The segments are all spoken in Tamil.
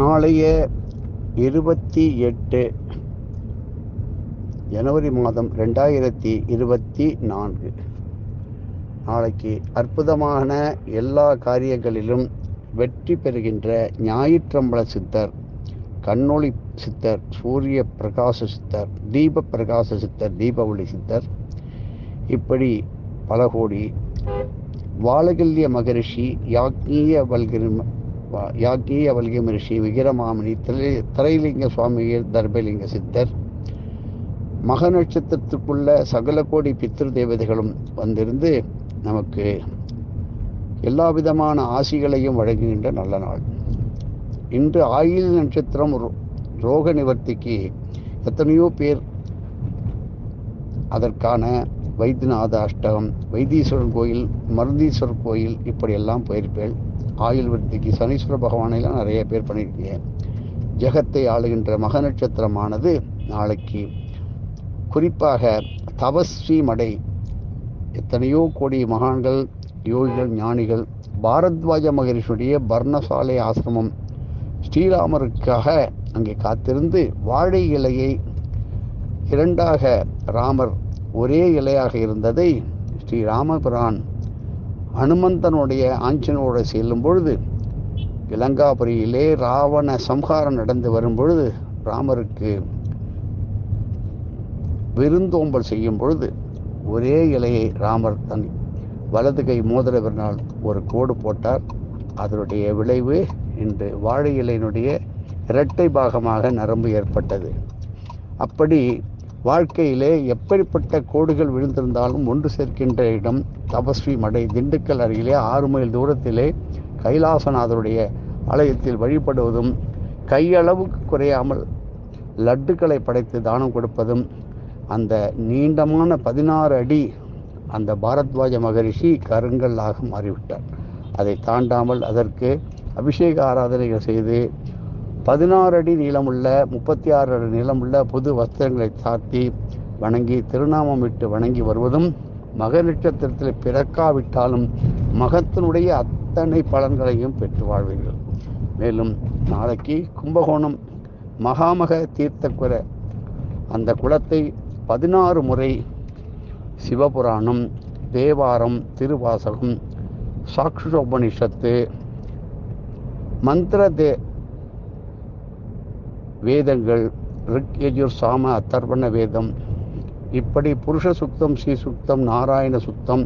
நாளைய இருபத்தி எட்டு ஜனவரி மாதம் ரெண்டாயிரத்தி இருபத்தி நான்கு. நாளைக்கு அற்புதமான எல்லா காரியங்களிலும் வெற்றி பெறுகின்ற ஞாயிற்றம்பல சித்தர் கண்ணொளி சித்தர் சூரிய பிரகாச சித்தர் தீப பிரகாச சித்தர் தீப சித்தர். இப்படி பல கோடி வாலகல்ய மகரிஷி யாக்கிய வல்கிரி யாக்ஞீய வல்கிய மகரிஷி விகிரமாமணி திரை திரைலிங்க சுவாமிகள் தர்பலிங்க சித்தர். மக நட்சத்திரத்துக்குள்ள சகல கோடி பித்திரு தேவதைகளும் வந்திருந்து நமக்கு எல்லா விதமான ஆசிகளையும் வழங்குகின்ற நல்ல நாள். இன்று ஆயுள் நட்சத்திரம் ரோ- ரோக நிவர்த்திக்கு எத்தனையோ பேர் அதற்கான வைத்தியநாத அஷ்டகம் வைத்தீஸ்வரன் கோயில் மருந்தீஸ்வரர் கோயில் இப்படியெல்லாம் போயிருப்பேன் ஆயுள் விருத்திக்கு சனீஸ்வர பகவானைலாம் நிறைய பேர் பண்ணியிருக்கீங்க ஜெகத்தை ஆளுகின்ற மக நட்சத்திரமானது நாளைக்கு குறிப்பாக தபஸ்வி மடை. எத்தனையோ கோடி மகான்கள் யோகிகள் ஞானிகள் பாரத்வாஜ மகரிஷுடைய பர்ணசாலை ஆசிரமம் ஸ்ரீராமருக்காக அங்கே காத்திருந்து வாழை இலையை இரண்டாக ராமர் ஒரே இலையாக இருந்ததை ஸ்ரீ ராமபிரான் அனுமந்தனுடைய ஆஞ்சனோடு செல்லும் பொழுது இலங்காபுரியிலே ராவண சம்ஹாரம் நடந்து வரும் பொழுது ராமருக்கு விருந்தோம்பல் செய்யும் பொழுது ஒரே இலையை ராமர் தன் வலது கை மோதிர விரனால் ஒரு கோடு போட்டார். அதனுடைய விளைவு இன்று வாழை இலையினுடைய இரட்டை பாகமாக நரம்பு ஏற்பட்டது. அப்படி வாழ்க்கையிலே எப்படிப்பட்ட கோடுகள் விழுந்திருந்தாலும் ஒன்று சேர்க்கின்ற இடம் தபஸ்வி மடை திண்டுக்கல் அருகிலே ஆறு மைல் தூரத்திலே கைலாசநாதருடைய ஆலயத்தில் வழிபடுவதும் கையளவுக்கு குறையாமல் லட்டுக்களை படைத்து தானம் கொடுப்பதும் அந்த நீண்டமான பதினாறு அடி அந்த பாரத்வாஜ மகரிஷி கருங்கல்லாக மாறிவிட்டார். அதை தாண்டாமல் அதற்கு அபிஷேக ஆராதனைகள் செய்து பதினாறு அடி நீளமுள்ள முப்பத்தி ஆறு அடி நீளமுள்ள புது வஸ்திரங்களை சாத்தி வணங்கி திருநாமம் விட்டு வணங்கி வருவதும் மக நட்சத்திரத்தில் பிறக்காவிட்டாலும் மகத்தினுடைய அத்தனை பலன்களையும் பெற்று வாழ்வீர்கள். மேலும் நாளைக்கு கும்பகோணம் மகாமக தீர்த்தக்குர அந்த குளத்தை பதினாறு முறை சிவபுராணம் தேவாரம் திருவாசகம் சாக்ஷோபனிஷத்து மந்திர தே வேதங்கள் ரிக் யஜுர் சாம அத்தர்வண வேதம் இப்படி புருஷ சுத்தம் ஸ்ரீ சுத்தம் நாராயண சுத்தம்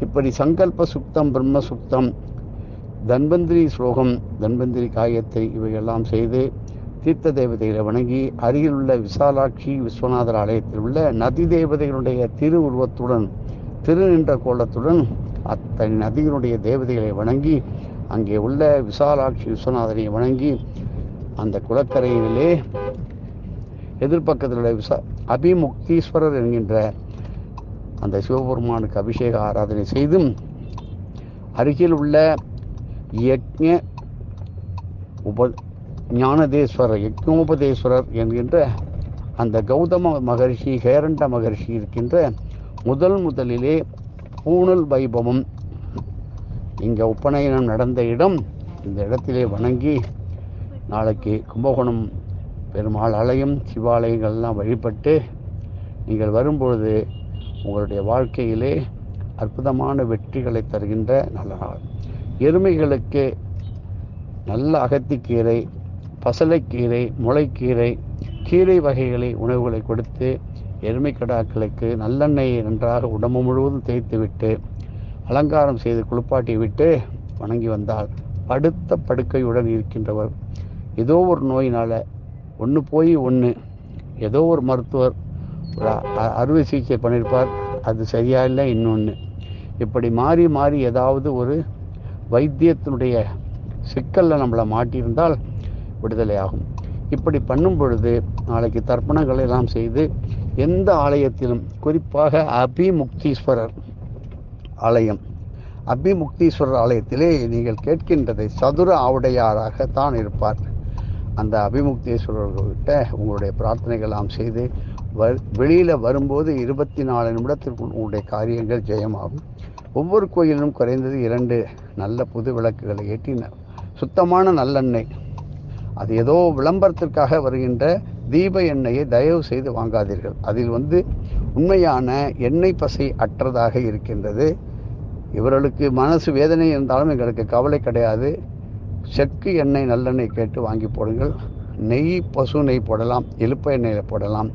இப்படி சங்கல்ப சுத்தம் பிரம்ம சுத்தம் தன்வந்திரி ஸ்லோகம் தன்வந்திரி காயத்தை இவையெல்லாம் செய்து தீர்த்த தேவதைகளை வணங்கி அருகில் உள்ள விசாலாட்சி விஸ்வநாதர் ஆலயத்தில் உள்ள நதி தேவதைகளுடைய திரு உருவத்துடன் திரு நின்ற கோலத்துடன் அத்தனை நதியினுடைய தேவதைகளை வணங்கி அங்கே உள்ள விசாலாட்சி விஸ்வநாதனை வணங்கி அந்த குளக்கரையிலே எதிர்பக்கத்தில் உள்ள விசா அபிமுக்தீஸ்வரர் என்கின்ற அந்த சிவபெருமானுக்கு அபிஷேக ஆராதனை செய்தும் அருகில் உள்ள யக்ஞ உப ஞானதேஸ்வரர் யக்ஞோபதேஸ்வரர் என்கின்ற அந்த கௌதம மகரிஷி ஹேரண்ட மகரிஷி இருக்கின்ற முதல் முதலிலே பூணல் வைபவம். இங்கே உப்பநயனம் நடந்த இடம் இந்த இடத்திலே வணங்கி நாளைக்கு கும்பகோணம் பெருமாள் ஆலயம் சிவாலயங்கள்லாம் வழிபட்டு நீங்கள் வரும்பொழுது உங்களுடைய வாழ்க்கையிலே அற்புதமான வெற்றிகளை தருகின்ற நல்ல நாள். எருமைகளுக்கு நல்ல அகத்திக்கீரை பசலைக்கீரை முளைக்கீரை கீரை வகைகளை உணவுகளை கொடுத்து எருமை கடாக்களுக்கு நல்லெண்ணெயை நன்றாக உடம்பு முழுவதும் தேய்த்து விட்டு அலங்காரம் செய்து குளிப்பாட்டி விட்டு வணங்கி வந்தால் படுத்த படுக்கையுடன் இருக்கின்றவர் ஏதோ ஒரு நோயினால் ஒன்று போய் ஒன்று ஏதோ ஒரு மருத்துவர் அ- அறுவை சிகிச்சை பண்ணியிருப்பார் அது சரியா இல்லை இன்னொன்று இப்படி மாறி மாறி ஏதாவது ஒரு வைத்தியத்தினுடைய சிக்கலில் நம்மளை மாட்டியிருந்தால் விடுதலை ஆகும். இப்படி பண்ணும் பொழுது நாளைக்கு தர்ப்பணங்களை எல்லாம் செய்து எந்த ஆலயத்திலும் குறிப்பாக அபிமுக்தீஸ்வரர் ஆலயம். அபிமுக்தீஸ்வரர் ஆலயத்திலே நீங்கள் கேட்கின்றதை சதுர ஆவுடையாராகத்தான் இருப்பார். அந்த அபிமுக்தேஸ்வரர்கள்கிட்ட உங்களுடைய பிரார்த்தனைகளாம் செய்து வ வெளியில் வரும்போது இருபத்தி நாலு நிமிடத்திற்குள் உங்களுடைய காரியங்கள் ஜெயமாகும். ஒவ்வொரு கோயிலிலும் குறைந்தது இரண்டு நல்ல புது விளக்குகளை ஏற்றி ந- சுத்தமான நல்லெண்ணெய் அது ஏதோ விளம்பரத்திற்காக வருகின்ற தீப எண்ணெயை தயவு செய்து வாங்காதீர்கள். அதில் வந்து உண்மையான எண்ணெய் பசை அற்றதாக இருக்கின்றது. இவர்களுக்கு மனசு வேதனை இருந்தாலும் எங்களுக்கு கவலை கிடையாது. செக்கு எண்ணெய் நல்லெண்ணெய் கேட்டு வாங்கி போடுங்கள். நெய் பசு நெய் போடலாம் இழுப்ப எண்ணெயில் போடலாம்.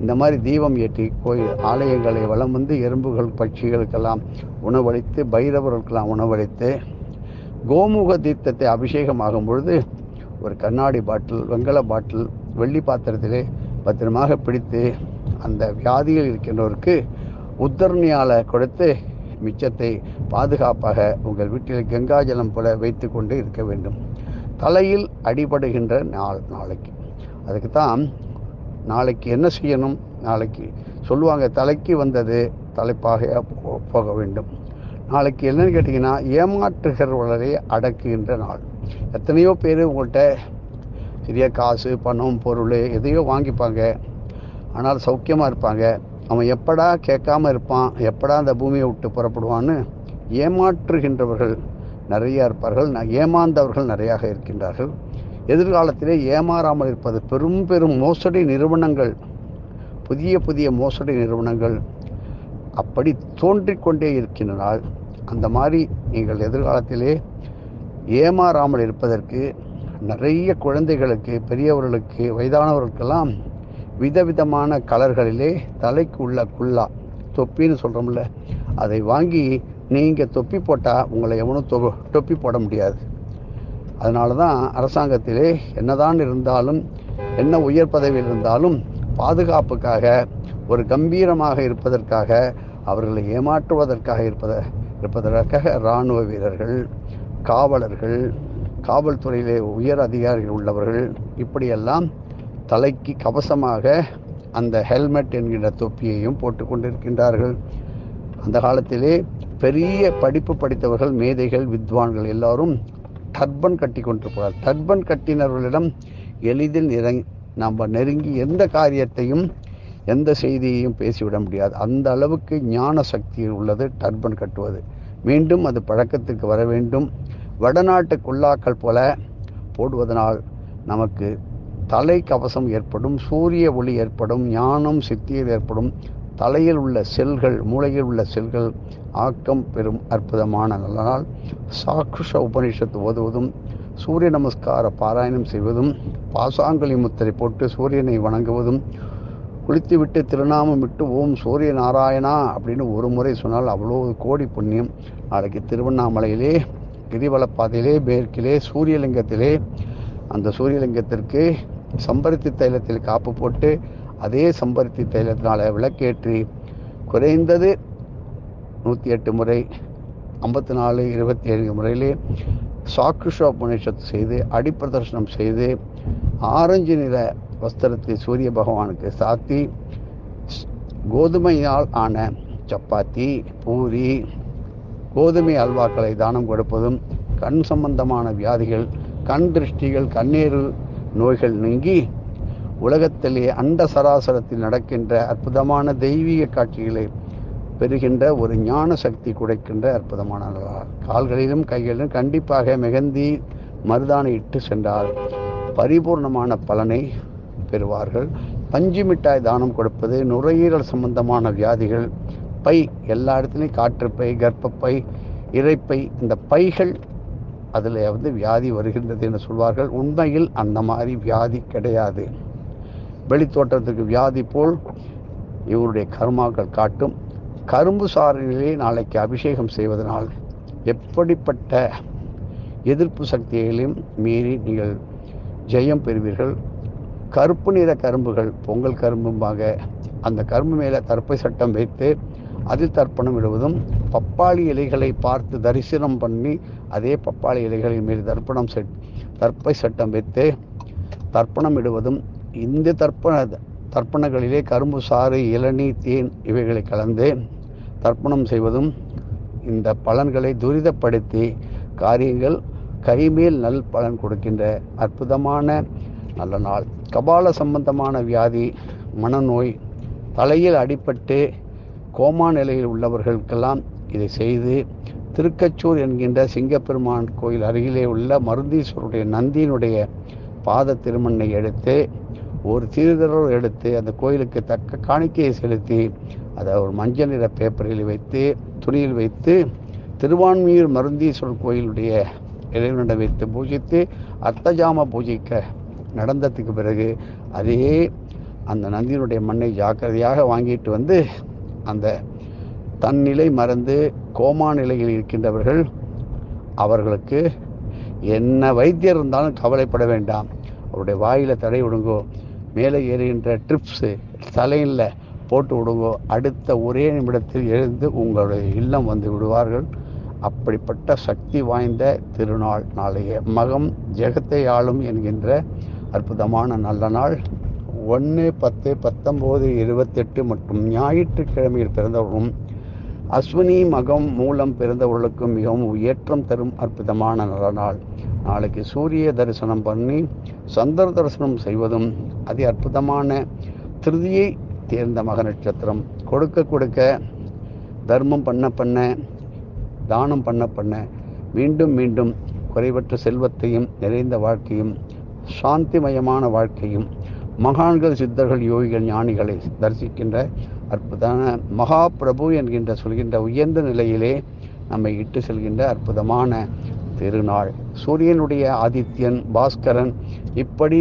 இந்த மாதிரி தீபம் ஏற்றி கோயில் ஆலயங்களை வளம் வந்து எறும்புகள் பட்சிகளுக்கெல்லாம் உணவளித்து பைரவர்களுக்கெல்லாம் உணவளித்து கோமுக தீர்த்தத்தை அபிஷேகமாகும் பொழுது ஒரு கண்ணாடி பாட்டில் வெங்கல பாட்டில் வெள்ளி பாத்திரத்திலே பத்திரமாக பிடித்து அந்த வியாதியில் இருக்கின்றவருக்கு உத்தரணியால் கொடுத்து மிச்சத்தை பாதுகாப்பாக உங்கள் வீட்டில் கங்காஜலம் போல வைத்து கொண்டு இருக்க வேண்டும். தலையில் அடிபடுகின்ற நாள் நாளைக்கு. அதுக்கு தான் நாளைக்கு என்ன செய்யணும்? நாளைக்கு சொல்லுவாங்க தலைக்கு வந்தது தலைப்பாக போ- போக வேண்டும். நாளைக்கு என்னன்னு கேட்டிங்கன்னா ஏமாற்றுகிறவர்களை அடக்குகின்ற நாள். எத்தனையோ பேர் உங்கள்கிட்ட சிறிய காசு பணம் பொருள் எதையோ வாங்கிப்பாங்க. ஆனால் சௌக்கியமாக இருப்பாங்க. அவன் எப்படா கேட்காம இருப்பான் எப்படா அந்த பூமியை விட்டு புறப்படுவான்னு ஏமாற்றுகின்றவர்கள் நிறைய இருப்பார்கள். ஏமாந்தவர்கள் நிறையாக இருக்கின்றார்கள். எதிர்காலத்திலே ஏமாறாமல் இருப்பது பெரும் பெரும் மோசடி நிறுவனங்கள் புதிய புதிய மோசடி நிறுவனங்கள் அப்படி தோன்றிக்கொண்டே இருக்கின்றனால் அந்த மாதிரி நீங்கள் எதிர்காலத்திலே ஏமாறாமல் இருப்பதற்கு நிறைய குழந்தைகளுக்கு பெரியவர்களுக்கு வயதானவர்களுக்கெல்லாம் விதவிதமான கலர்களிலே தலைக்கு உள்ள குல்லா தொப்பின்னு சொல்கிறோம்ல அதை வாங்கி நீங்கள் தொப்பி போட்டால் உங்களை எவனும் தொ தொப்பி போட முடியாது. அதனால தான் அரசாங்கத்திலே என்னதான் இருந்தாலும் என்ன உயர் பதவியில் இருந்தாலும் பாதுகாப்புக்காக ஒரு கம்பீரமாக இருப்பதற்காக அவர்களை ஏமாற்றுவதற்காக இருப்பத இருப்பதற்காக இராணுவ வீரர்கள் காவலர்கள் காவல்துறையிலே உயர் அதிகாரிகள் உள்ளவர்கள் இப்படியெல்லாம் தலைக்கு கவசமாக அந்த ஹெல்மெட் என்கின்ற தொப்பியையும் போட்டு கொண்டிருக்கின்றார்கள். அந்த காலத்திலே பெரிய படிப்பு படித்தவர்கள் மேதைகள் வித்வான்கள் எல்லாரும் டர்பன் கட்டி கொண்டிருப்பார் டர்பன் கட்டினவர்களிடம் எளிதில் நிறங் நம்ம நெருங்கி எந்த காரியத்தையும் எந்த செய்தியையும் பேசிவிட முடியாது. அந்த அளவுக்கு ஞான சக்தி உள்ளது டர்பன் கட்டுவது. மீண்டும் அது பழக்கத்திற்கு வர வேண்டும். வடநாட்டு குல்லாக்கள் போல போடுவதனால் நமக்கு தலை கவசம் ஏற்படும் சூரிய ஒளி ஏற்படும் ஞானம் சித்தியில் ஏற்படும். தலையில் உள்ள செல்கள் மூளையில் உள்ள செல்கள் ஆக்கம் பெறும் அற்புதமான நல்ல நாள் சாக்குஷ உபனிஷத்து ஓதுவதும் சூரிய நமஸ்கார பாராயணம் செய்வதும் பாசாங்கலி முத்திரை போட்டு சூரியனை வணங்குவதும் குளித்துவிட்டு திருநாமம் விட்டு ஓம் சூரிய நாராயணா அப்படின்னு ஒரு முறை சொன்னால் அவ்வளோ கோடி புண்ணியம். நாளைக்கு திருவண்ணாமலையிலே கிரிவலப்பாதையிலே மேற்கிலே சூரியலிங்கத்திலே அந்த சூரியலிங்கத்திற்கு சம்பருத்தி தைலத்தில் காப்பு போட்டு அதே சம்பருத்தி தைலத்தினால் விளக்கேற்றி குறைந்தது நூற்றி எட்டு முறை ஐம்பத்தி நாலு இருபத்தி ஏழு முறையிலே சாக்குஷா புனேஷத்து செய்து அடிப்பிரதர்ஷனம் செய்து ஆரஞ்சு நிற வஸ்திரத்தை சூரிய பகவானுக்கு சாத்தி கோதுமையால் ஆன சப்பாத்தி பூரி கோதுமை அல்வாக்களை தானம் கொடுப்பதும் கண் சம்பந்தமான வியாதிகள் கண் திருஷ்டிகள் கண்ணீர் நோய்கள் நீங்கி உலகத்திலே அண்ட சராசரத்தில் நடக்கின்ற அற்புதமான தெய்வீக காட்சிகளை பெறுகின்ற ஒரு ஞான சக்தி குடைக்கின்ற அற்புதமான கால்களிலும் கைகளிலும் கண்டிப்பாக மிகுந்தி மருதானை இட்டு சென்றால் பரிபூர்ணமான பலனை பெறுவார்கள். பஞ்சு மிட்டாய் தானம் கொடுப்பது நுரையீரல் சம்பந்தமான வியாதிகள் பை எல்லா இடத்துலையும் காற்றுப்பை கர்ப்பப்பை இறைப்பை இந்த பைகள் அதில் வந்து வியாதி வருகின்றது என்று சொல்வார்கள். உண்மையில் அந்த மாதிரி வியாதி கிடையாது. வெளித்தோட்டத்துக்கு வியாதி போல் இவருடைய கர்மாக்கள் காட்டும். கரும்பு சாரிலே நாளைக்கு அபிஷேகம் செய்வதனால் எப்படிப்பட்ட எதிர்ப்பு சக்திகளையும் மீறி நீங்கள் ஜெயம் பெறுவீர்கள். கருப்பு நிற கரும்புகள் பொங்கல் கரும்புமாக அந்த கரும்பு மேலே தர்ப்பை சட்டம் வைத்து அதில் தர்ப்பணம் இடுவதும் பப்பாளி இலைகளை பார்த்து தரிசனம் பண்ணி அதே பப்பாளி இலைகளின் மேல் தர்ப்பணம் செட் தர்ப்பை சட்டம் வைத்து தர்ப்பணம் இடுவதும் இந்த தர்ப்பண தர்ப்பணங்களிலே கரும்பு சாறு இளநீ தேன் இவைகளை கலந்து தர்ப்பணம் செய்வதும் இந்த பலன்களை துரிதப்படுத்தி காரியங்கள் கைமேல் நல் பலன் கொடுக்கின்ற அற்புதமான நல்ல நாள். கபால சம்பந்தமான வியாதி மனநோய் தலையில் அடிபட்டு கோமா நிலையில் உள்ளவர்களுக்கெல்லாம் இதை செய்து திருக்கச்சூர் என்கின்ற சிங்கப்பெருமான் கோயில் அருகிலே உள்ள மருந்தீஸ்வருடைய நந்தியினுடைய பாத திருமண்ணை எடுத்து ஒரு திருதரவு எடுத்து அந்த கோயிலுக்கு தக்க காணிக்கையை செலுத்தி அதை ஒரு மஞ்சள் நிற பேப்பரில் வைத்து துணியில் வைத்து திருவான்மியூர் மருந்தீஸ்வரர் கோயிலுடைய இறைவனிடம் வைத்து பூஜித்து அர்த்தஜாம பூஜைக்க நடந்ததுக்கு பிறகு அதே அந்த நந்தியினுடைய மண்ணை ஜாக்கிரதையாக வாங்கிட்டு வந்து அந்த தன்னிலை மறந்து கோமா நிலையில் இருக்கின்றவர்கள் அவர்களுக்கு என்ன வைத்தியர் இருந்தாலும் கவலைப்பட வேண்டாம். அவருடைய வாயில் தடை விடுங்கோ மேலே ஏறுகின்ற ட்ரிப்ஸு தலையில் போட்டு விடுங்கோ அடுத்த ஒரே நிமிடத்தில் எழுந்து உங்களுடைய இல்லம் வந்து விடுவார்கள். அப்படிப்பட்ட சக்தி வாய்ந்த திருநாள் நாளைய மகம் ஜெகத்தை ஆளும் என்கின்ற அற்புதமான நல்ல நாள். ஒன்று பத்து பத்தொம்போது இருபத்தெட்டு மற்றும் ஞாயிற்றுக்கிழமையில் பிறந்தவர்களும் அஸ்வினி மகம் மூலம் பிறந்தவர்களுக்கு மிகவும் ஏற்றம் தரும் அற்புதமான நல்ல நாள். நாளைக்கு சூரிய தரிசனம் பண்ணி சந்திர தரிசனம் செய்வதும் அதி அற்புதமான திருதியை தேர்ந்த மக நட்சத்திரம். கொடுக்க கொடுக்க தர்மம் பண்ண பண்ண தானம் பண்ண பண்ண மீண்டும் மீண்டும் குறைவற்ற செல்வத்தையும் நிறைந்த வாழ்க்கையும் சாந்திமயமான வாழ்க்கையும் மகான்கள் சித்தர்கள் யோகிகள் ஞானிகளை தரிசிக்கின்ற அற்புதமான மகா பிரபு என்கின்ற சொல்கின்ற உயர்ந்த நிலையிலே நம்மை இட்டு செல்கின்ற அற்புதமான திருநாள். சூரியனுடைய ஆதித்யன் பாஸ்கரன் இப்படி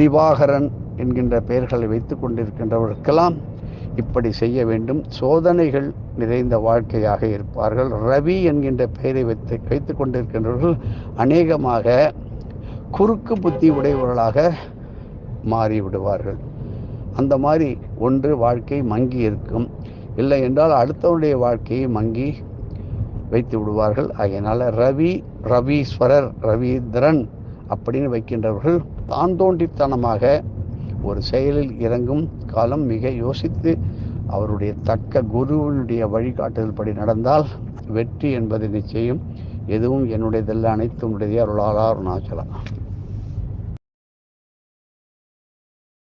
திவாகரன் என்கின்ற பெயர்களை வைத்து கொண்டிருக்கின்றவர்களுக்கெல்லாம் இப்படி செய்ய வேண்டும். சோதனைகள் நிறைந்த வாழ்க்கையாக இருப்பார்கள். ரவி என்கின்ற பெயரை வைத்து வைத்து கொண்டிருக்கின்றவர்கள் அநேகமாக குறுக்கு புத்தி உடையவர்களாக மாறிவிடுவார்கள். அந்த மாதிரி ஒன்று வாழ்க்கை மங்கி இருக்கும். இல்லை என்றால் அடுத்தவருடைய வாழ்க்கையை மங்கி வைத்து விடுவார்கள். அதனால் ரவி ரவீஸ்வரர் ரவீந்திரன் அப்படின்னு வைக்கின்றவர்கள் தான் தோண்டித்தனமாக ஒரு செயலில் இறங்கும் காலம் மிக யோசித்து அவருடைய தக்க குருவினுடைய வழிகாட்டுதல் படி நடந்தால் வெற்றி என்பது நிச்சயம். எதுவும் என்னுடையதெல்லாம் அனைத்தும் உடையதே அருளாளா நாச்சலாம்